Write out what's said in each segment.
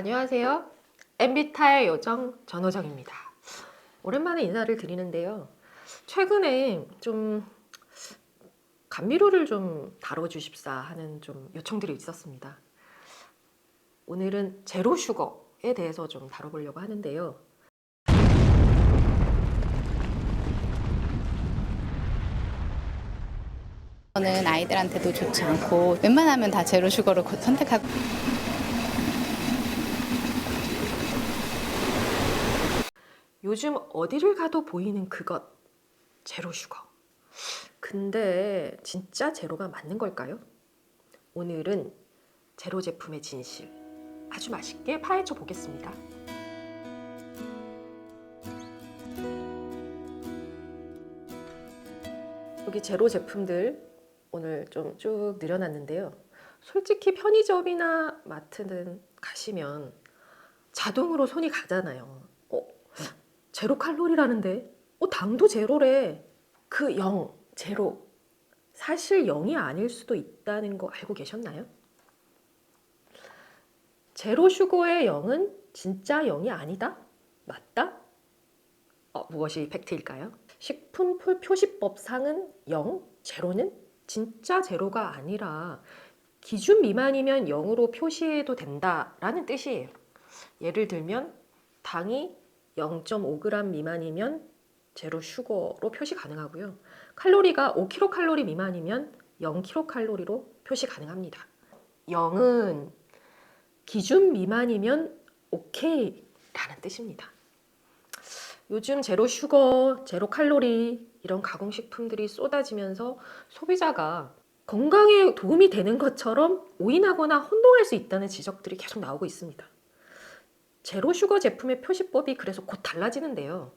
안녕하세요. MB타의 요정 전호정입니다. 오랜만에 인사를 드리는데요. 최근에 좀 감미료를 좀 다뤄주십사 하는 좀 요청들이 있었습니다. 오늘은 제로 슈거에 대해서 좀 다뤄보려고 하는데요. 저는 아이들한테도 좋지 않고 웬만하면 다 제로 슈거를 곧 선택하고 요즘 어디를 가도 보이는 그것 제로 슈거. 근데 진짜 제로가 맞는 걸까요? 오늘은 제로 제품의 진실 아주 맛있게 파헤쳐 보겠습니다. 여기 제로 제품들 오늘 좀 쭉 늘여놨는데요. 솔직히 편의점이나 마트는 가시면 자동으로 손이 가잖아요. 어, 제로 칼로리라는데? 어, 당도 제로래. 그 0, 제로. 사실 0이 아닐 수도 있다는 거 알고 계셨나요? 제로 슈거의 0은 진짜 0이 아니다? 맞다? 어, 무엇이 팩트일까요? 식품 표- 표시법상은 0, 제로는 진짜 제로가 아니라 기준 미만이면 0으로 표시해도 된다라는 뜻이에요. 예를 들면 당이 0.5g 미만이면 제로 슈거로 표시 가능하고요. 칼로리가 5kcal 미만이면 0kcal로 표시 가능합니다. 0은 기준 미만이면 오케이라는 뜻입니다. 요즘 제로 슈거, 제로 칼로리 이런 가공식품들이 쏟아지면서 소비자가 건강에 도움이 되는 것처럼 오인하거나 혼동할 수 있다는 지적들이 계속 나오고 있습니다. 제로 슈거 제품의 표시법이 그래서 곧 달라지는데요.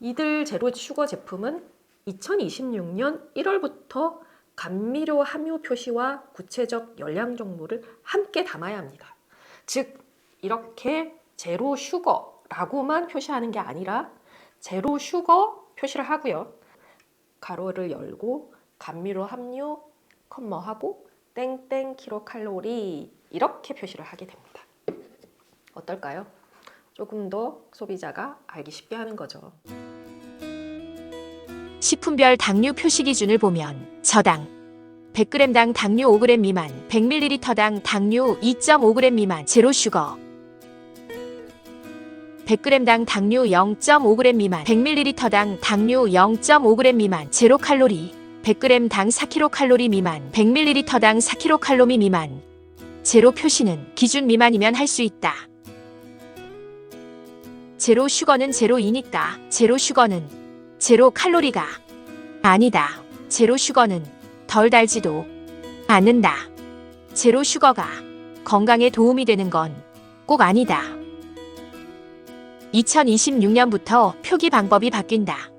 이들 제로 슈거 제품은 2026년 1월부터 감미료 함유 표시와 구체적 열량 정보를 함께 담아야 합니다. 즉 이렇게 제로 슈거라고만 표시하는 게 아니라 제로 슈거 표시를 하고요. 가로를 열고 감미료 함유 컴머하고 땡땡 킬로칼로리 이렇게 표시를 하게 됩니다. 어떨까요? 조금 더 소비자가 알기 쉽게 하는 거죠. 식품별 당류 표시 기준을 보면 저당 100g당 당류 5g 미만, 100ml당 당류 2.5g 미만 제로 슈거 100g당 당류 0.5g 미만, 100ml당 당류 0.5g 미만 제로 칼로리 100g당 4kcal 미만, 100ml당 4kcal 미만 제로 표시는 기준 미만이면 할 수 있다. 제로 슈거는 제로이니까 제로 슈거는 제로 칼로리가 아니다. 제로 슈거는 덜 달지도 않는다. 제로 슈거가 건강에 도움이 되는 건 꼭 아니다. 2026년부터 표기 방법이 바뀐다.